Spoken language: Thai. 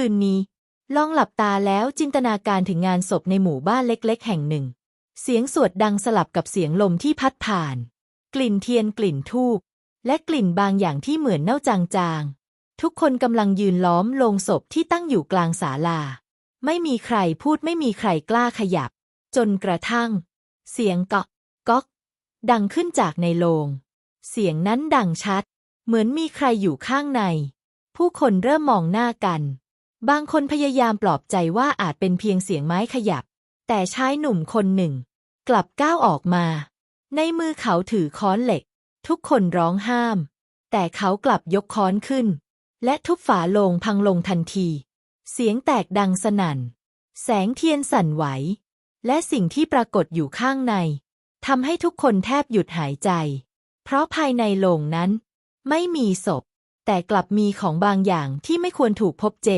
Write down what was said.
คืนนี้ ลองหลับตาแล้วจินตนาการถึงงานศพในหมู่บ้านเล็กๆ แห่งหนึ่ง เสียงสวดดังสลับกับเสียงลมที่พัดผ่าน กลิ่นเทียนกลิ่นธูปและกลิ่นบางอย่างที่เหมือนเน่าจางๆ ทุกคนกำลังยืนล้อมโลงศพที่ตั้งอยู่กลางศาลา ไม่มีใครพูดไม่มีใครกล้าขยับ จนกระทั่ง เสียงเกาะก๊อก ดังขึ้นจากในโลง เสียงนั้นดังชัด เหมือนมีใครอยู่ข้างใน ผู้คนเริ่มมองหน้ากัน บางคนพยายามปลอบใจว่าอาจเป็นเพียงเสียงไม้ขยับ แต่ชายหนุ่มคนหนึ่ง กลับก้าวออกมา ในมือเขาถือค้อนเหล็ก ทุกคนร้องห้าม แต่เขากลับยกค้อนขึ้น และทุบฝาโลงพังลงทันที เสียงแตกดังสนั่น แสงเทียนสั่นไหว และสิ่งที่ปรากฏอยู่ข้างในทำให้ทุกคนแทบหยุดหายใจ เพราะภายในโลงนั้น ไม่มีศพ แต่กลับมีของบางอย่างที่ไม่ควรถูกพบเจ